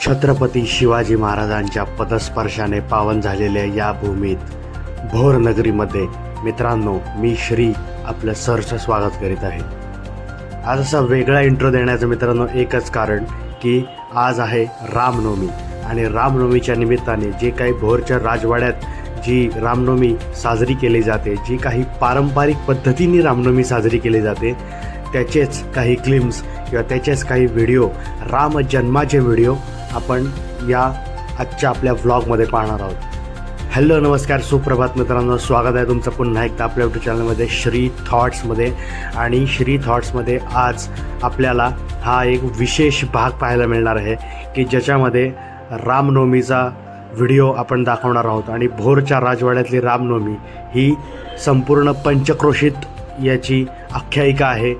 छत्रपती शिवाजी महाराजांच्या पदस्पर्शाने पावन झालेल्या या भूमीत भोर नगरीमध्ये मित्रांनो मी श्री आपलं सरचं स्वागत करीत आहे. आज असा वेगळा इंट्रो देण्याचं मित्रांनो एकच कारण की आज आहे रामनवमी. आणि रामनवमीच्या निमित्ताने जे काही भोरच्या राजवाड्यात जी रामनवमी साजरी केली जाते जी काही पारंपरिक पद्धतीने रामनवमी साजरी केली जाते त्याचेच काही क्लिम्स किंवा त्याचेच काही व्हिडिओ राम जन्माचे व्हिडिओ आपण या आजच्या आपल्या व्लॉगमध्ये पाहणार आहोत. हॅलो नमस्कार सुप्रभात मित्रांनो. स्वागत आहे तुमचं पुन्हा एकदा आपल्या यूट्यूब चॅनलमध्ये श्री थॉट्समध्ये आणि श्री थॉट्समध्ये आज आपल्याला हा एक विशेष भाग पाहायला मिळणार आहे की ज्याच्यामध्ये रामनवमीचा व्हिडिओ आपण दाखवणार आहोत. आणि भोरच्या राजवाड्यातली रामनवमी ही संपूर्ण पंचक्रोशीत याची आख्यायिका आहे.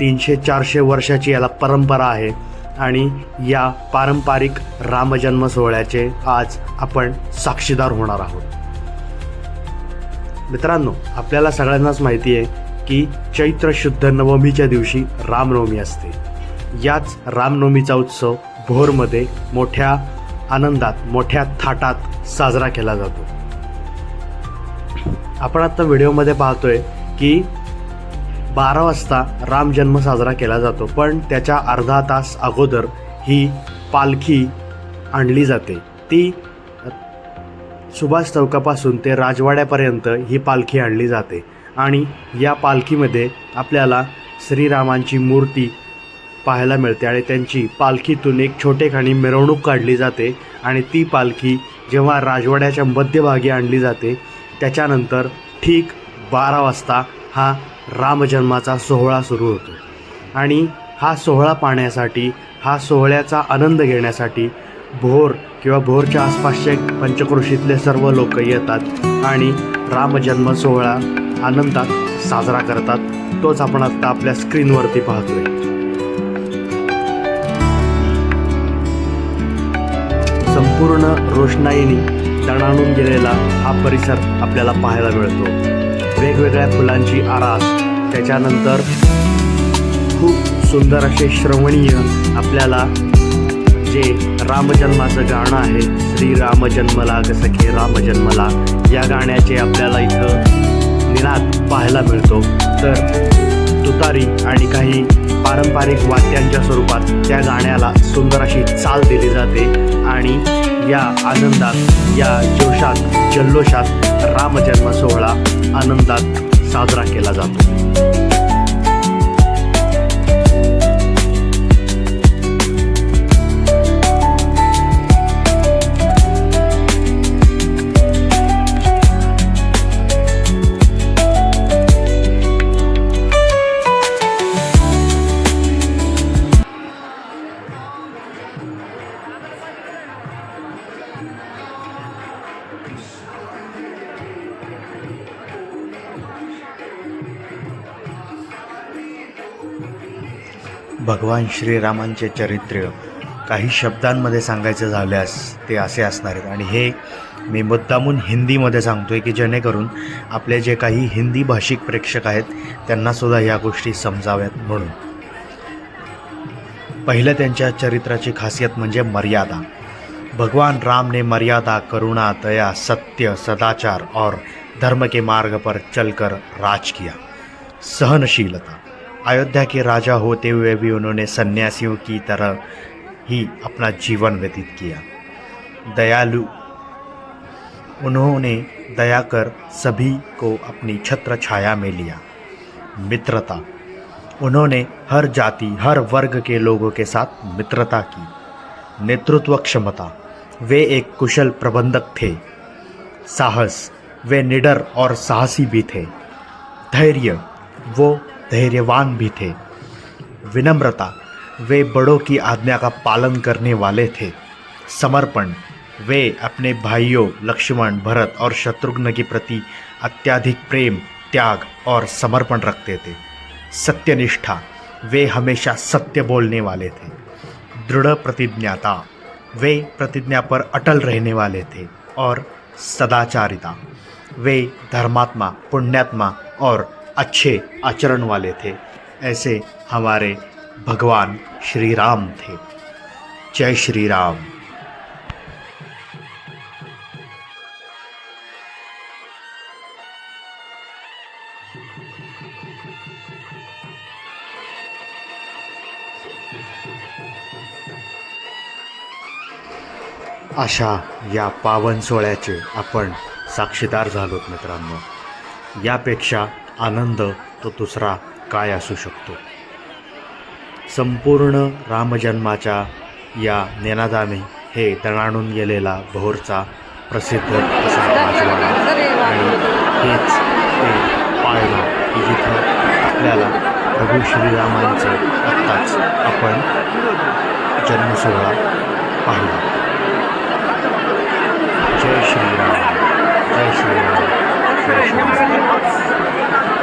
तीनशे चारशे वर्षाची याला परंपरा आहे. आणि या पारंपरिक रामजन्म सोहळ्याचे आज आपण साक्षीदार होणार आहोत. मित्रांनो आपल्याला सगळ्यांनाच माहिती आहे की चैत्र शुद्ध नवमीच्या दिवशी रामनवमी असते. याच रामनवमीचा उत्सव भोरमध्ये मोठ्या आनंदात मोठ्या थाटात साजरा केला जातो. आपण आत्ता व्हिडिओमध्ये पाहतोय की बारा वाजता राम जन्म साजरा केला जातो पण त्याच्या अर्धा तास अगोदर ही पालखी आणली जाते. ती सुभाष चौकापासून ते राजवाड्यापर्यंत ही पालखी आणली जाते. आणि या पालखीमध्ये आपल्याला श्रीरामांची मूर्ती पाहायला मिळते आणि त्यांची पालखीतून एक छोटेखानी मिरवणूक काढली जाते आणि ती पालखी जेव्हा राजवाड्याच्या मध्यभागी आणली जाते त्याच्यानंतर ठीक बारा वाजता हा रामजन्माचा सोहळा सुरू होतो. आणि हा सोहळा पाहण्यासाठी हा सोहळ्याचा आनंद घेण्यासाठी भोर किंवा भोरच्या आसपासचे पंचक्रोशीतले सर्व लोक येतात आणि रामजन्म सोहळा आनंदात साजरा करतात. तोच आपण आत्ता आपल्या स्क्रीनवरती पाहतोय. संपूर्ण रोषणाईने तणाणून गेलेला हा परिसर आपल्याला पाहायला मिळतो. वेगवेगळ्या फुलांची आरास त्याच्यानंतर खूप सुंदर असे श्रवणीय आपल्याला जे रामजन्माचं गाणं आहे श्री रामजन्मला सखे रामजन्मला या गाण्याचे आपल्याला इथं निनाद पाहायला मिळतो. तर तुतारी आणि काही पारंपरिक वाद्यांच्या स्वरूपात त्या गाण्याला सुंदर अशी चाल दिली जाते. आणि या आनंदात या जोशात जल्लोषात रामजन्म सोहळा आनंदात साजरा केला जातो. भगवान श्रीरामांचे चरित्र काही शब्दांमध्ये सांगायचं झाल्यास ते असे असणार आहेत. आणि हे मी मुद्दामून हिंदीमध्ये सांगतो आहे की जेणेकरून आपले जे काही हिंदी भाषिक प्रेक्षक आहेत त्यांनासुद्धा या गोष्टी समजाव्यात म्हणून. पहिलं त्यांच्या चरित्राची खासियत म्हणजे मर्यादा. भगवान राम ने मर्यादा करुणा दया सत्य सदाचार और धर्म के मार्ग पर चलकर राज किया सहनशीलता अयोध्या के राजा होते हुए भी उन्होंने सन्यासियों की तरह ही अपना जीवन व्यतीत किया। दयालु, उन्होंने दया कर सभी को अपनी छत्र छाया में लिया। मित्रता, उन्होंने हर जाति, हर वर्ग के लोगों के साथ मित्रता की। नेतृत्व क्षमता, वे एक कुशल प्रबंधक थे। साहस, वे निडर और साहसी भी थे। धैर्य, वो धैर्यवान भी थे। विनम्रता, वे बड़ों की आज्ञा का पालन करने वाले थे। समर्पण, वे अपने भाइयों, लक्ष्मण, भरत और शत्रुघ्न के प्रति अत्याधिक प्रेम, त्याग और समर्पण रखते थे। सत्यनिष्ठा, वे हमेशा सत्य बोलने वाले थे। दृढ़ प्रतिज्ञाता, वे प्रतिज्ञा पर अटल रहने वाले थे और सदाचारिता, वे धर्मात्मा, पुण्यात्मा और अच्छे आचरण वाले थे। ऐसे हमारे भगवान श्री राम थे। जय श्री राम अशा या पावन सोहळ्याचे आपण साक्षीदार झालोत मित्रांनो. यापेक्षा आनंद तो दुसरा काय असू शकतो? संपूर्ण रामजन्माच्या या निनादाने हे दणाणून गेलेला भोरचा प्रसिद्ध असा आणि हेच ते पाळणं की जिथं आपल्याला प्रभू श्रीरामांचं आत्ताच आपण जन्मसोहळा पाहिला. जय श्रीराम जय श्रीराम. 对，你们是领导。